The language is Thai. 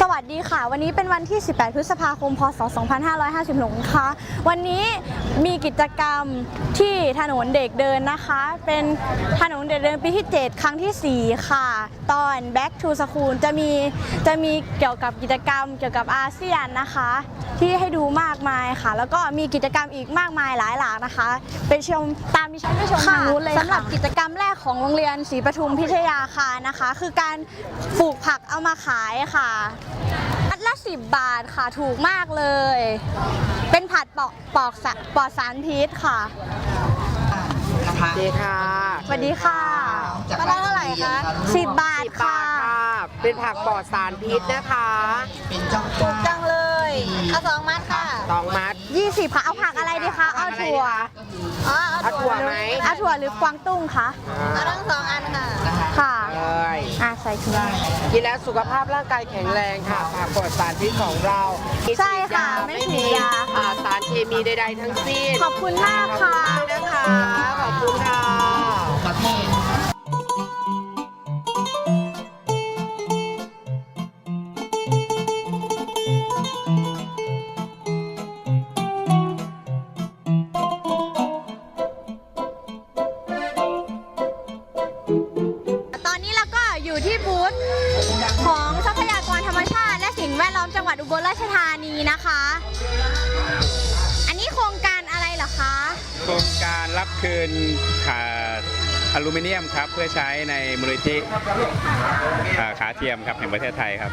สวัสดีค่ะ วันนี้เป็นวันที่ 18 พฤษภาคม พศ 2556นะคะวันนี้มีกิจกรรมที่ถนนเด็กเดินนะคะ เป็นถนนเด็กเดินปีที่ 7 ครั้งทีสี่ 4 ค่ะ ตอน Back to School จะมีจะมีเกี่ยวกับกิจกรรมเกี่ยวกับอาเซียนนะคะ ที่ให้ดูมากมายค่ะ แล้วก็มีกิจกรรมอีกมากมายหลายหลากนะคะ เป็นชมตามดิฉันไปชมทางนู้นเลยสำหรับกิจกรรมแรกของโรงเรียนศรีปทุมพิทยาคารนะคะ คือการปลูกผักเอามาขายค่ะอัดละสิบบาทค่ะถูกมากเลย เป็นผัดปอกปอกสะปลอดสารพิษค่ะสวัสดีค่ะสวัสดีค่ะมาละเท่าไหร่คะสิบบาทสิบบาค่ะ ทค่ะ เป็นผักปลอดสารพิษนะคะถูกจังเลยเอาสองมัดค่ะสองมัด ยี่สิบค่ะ เอาผักอะไรดีคะเอา ถั่วอ๋อเอาถั่วไหมเอาถั่วหรือกวางตุ้งคะเอาทั้งสองอันค่ะค่ะเลยอะใส่ถุงกินแล้วสุขภาพร่างกายแข็งแรงค่ะผักปลอดสารพิษของเราใช่ค่ะไม่ฉีดยาอ่สารเคมีใดๆทั้งสิ้นขอบคุณมากค่ะขอบคุณนะคะขอบคุณค่ะ ของทรัพยากรธรรมชาติ และสิ่งแวดล้อมจังหวัดอุบลราชธานีนะคะ อันนี้โครงการอะไรเหรอคะ โครงการรับคืนขาอลูมิเนียมครับ เพื่อใช้ในมูลนิธิอ่าขาเทียมครับแห่งประเทศไทยครับ